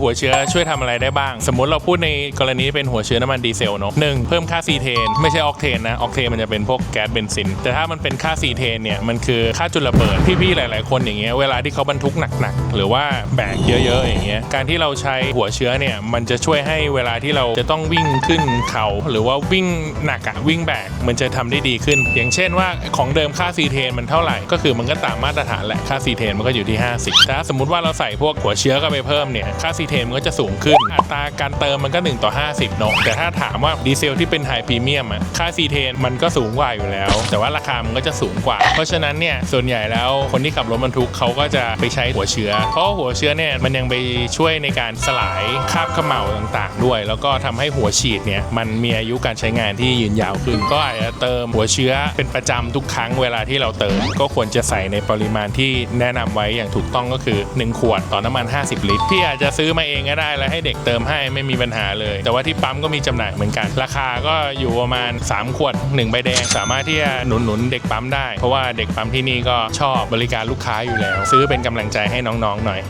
หัวเชื้อช่วยทำอะไรได้บ้าง สมมติเราพูดในกรณีเป็นหัวเชื้อน้ำมันดีเซลเนาะหนึ่งเพิ่มค่าซีเทนไม่ใช่ออกเทนนะออกเทนมันจะเป็นพวกแก๊สเบนซิน แต่ถ้ามันเป็นค่าซีเทนเนี่ยมันคือค่าจุลระเบิดพี่ๆหลาย ๆ คนอย่างเงี้ยเวลาที่เขาบรรทุกหนักๆหรือว่าแบกเยอะ ๆ อย่างเงี้ยการที่เราใช้หัวเชื้อเนี่ยมันจะช่วยให้เวลาที่เราจะต้องวิ่งขึ้นเขา หรือว่าวิ่งหนักอะวิ่งแบกมันจะทำได้ดีขึ้น อย่างเช่นว่าของเดิมค่าซีเทนมันเท่าไหร่ก็คือมันก็ตามมาตรฐานแหละค่าซีเทนมันก็อยู่ที่ 50 ถ้าสมมติว่าเราใส่พวกหัวเชื้อเข้าไปเพิ่มเนี่ยค่าซีเทนมันก็จะสูงขึ้น อัตราการเติมมันก็ 1 ต่อ 50เนาะแต่ถ้าถามว่าดีเซลที่เป็นไฮพรีเมียมอะค่าซีเทนมันก็สูงกว่าอยู่แล้ว แต่ว่าราคามันก็จะสูงกว่า เพราะฉะนั้นเนี่ยส่วนใหญ่แล้วคนที่ขับรถบรรทุกเขาก็จะไปใช้หัวเชื้อ เพราะหัวเชื้อเนี่ยมันยังไปช่วยในการสลายคราบเขม่าต่างๆ ด้วย แล้วก็ทำให้หัวฉีดเนี่ยมันมีอายุการใช้งานที่ยืนยาวขึ้น ก็อาจจะเติมหัวเชื้อเป็นประจำทุกครั้งเวลาที่เราเติม ก็ควรจะใส่ในปริมาณที่แนะนำไว้อย่างถูกต้องก็คือ 1 ขวดต่อน้ำมัน 50 ลิตรพี่อาจจะซื้อมาเองก็ได้แล้วให้เด็กเติมให้ไม่มีปัญหาเลย แต่ว่าที่ปั๊มก็มีจำหน่ายเหมือนกัน ราคาก็อยู่ประมาณ 3 ขวด 1 ใบแดง สามารถที่จะหนุนหนุนๆเด็กปั๊มได้ เพราะว่าเด็กปั๊มที่นี่ก็ชอบบริการลูกค้าอยู่แล้ว ซื้อเป็นกำลังใจให้น้องๆหน่อย